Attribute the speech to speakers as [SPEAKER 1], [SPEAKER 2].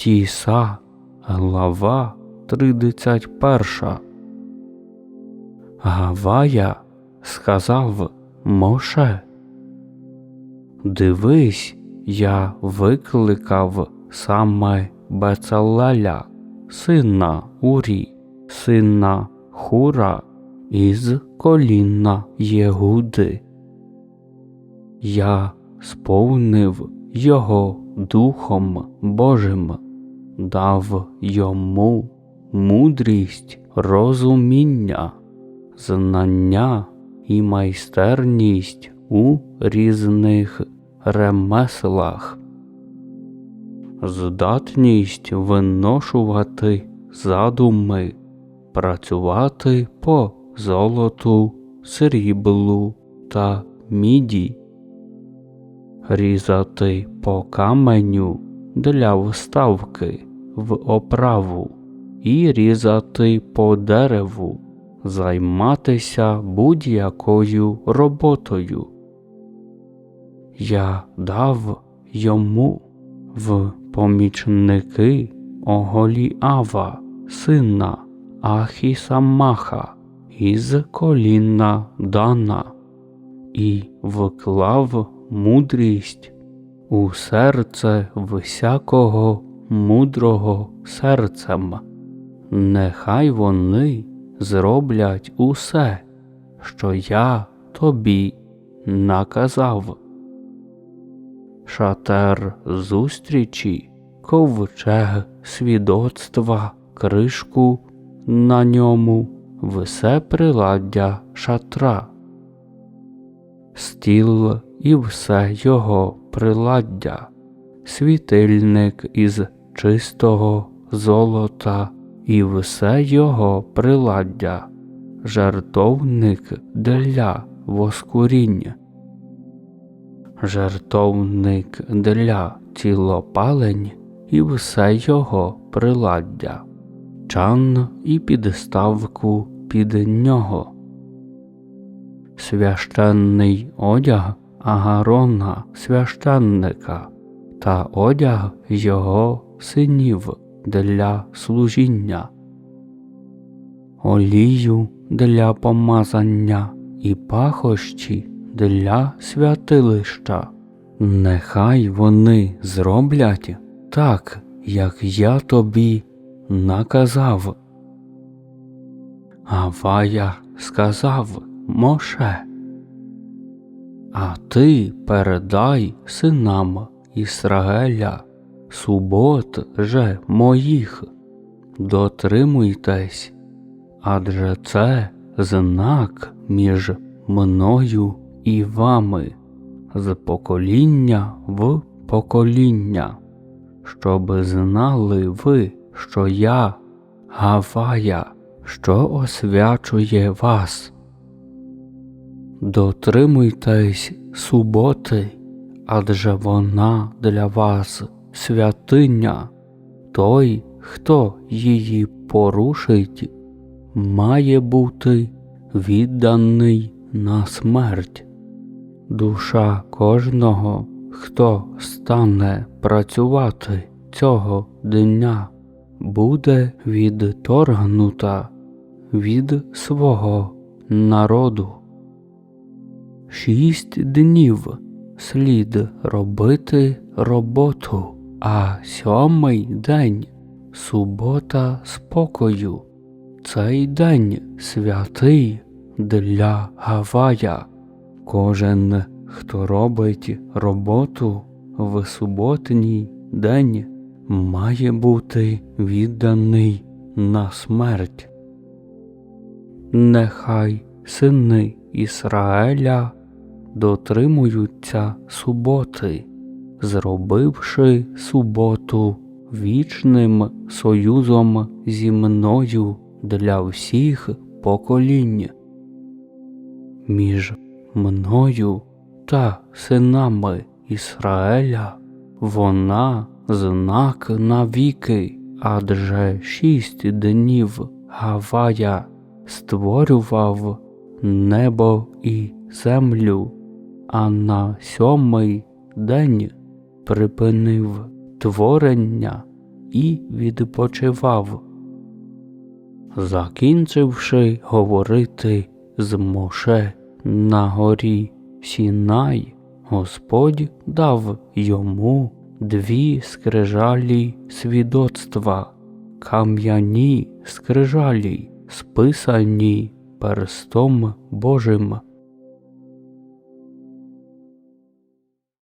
[SPEAKER 1] Тіса, глава 31. Гавая сказав Моше. Дивись, я викликав саме Бецалеля, сина Урі, сина Хура із колінна Єгуди. Я сповнив його Духом Божим, дав йому мудрість, розуміння, знання і майстерність у різних ремеслах, здатність виношувати задуми, працювати по золоту, сріблу та міді, різати по каменю для вставки в оправу і різати по дереву, займатися будь-якою роботою. Я дав йому в помічники Оголіава, сина Ахісамаха із колінна Дана, і вклав мудрість у серце всякого мудрого серцем. Нехай вони зроблять усе, що я тобі наказав. Шатер зустрічі, ковчег свідоцтва, кришку на ньому, все приладдя шатра, стіл і все його приладдя, світильник із чистого золота і все його приладдя, жертовник для воскуріння, жертовник для цілопалень і все його приладдя, чан і підставку під нього, священний одяг Агарона священника та одяг його синів для служіння, олію для помазання і пахощі для святилища. Нехай вони зроблять так, як я тобі наказав. Гавая сказав Моше, а ти передай синам Ісраеля субот же моїх, дотримуйтесь, адже це знак між мною і вами з покоління в покоління, щоб знали ви, що я Гавая, що освячує вас. Дотримуйтесь суботи, адже вона для вас святиня, той, хто її порушить, має бути відданий на смерть. Душа кожного, хто стане працювати цього дня, буде відторгнута від свого народу. Шість днів слід робити роботу, а сьомий день субота спокою. Цей день святий для Гавая. Кожен, хто робить роботу в суботній день, має бути відданий на смерть. Нехай сини Ісраеля дотримуються суботи, зробивши суботу вічним союзом зі мною для всіх поколінь. Між мною та синами Ісраеля вона знак навіки, адже шість днів Гавая створював небо і землю, а на сьомий день припинив творення і відпочивав. Закінчивши говорити з Моше на горі Сінай, Господь дав йому дві скрижалі свідоцтва, кам'яні скрижалі, списані перстом Божим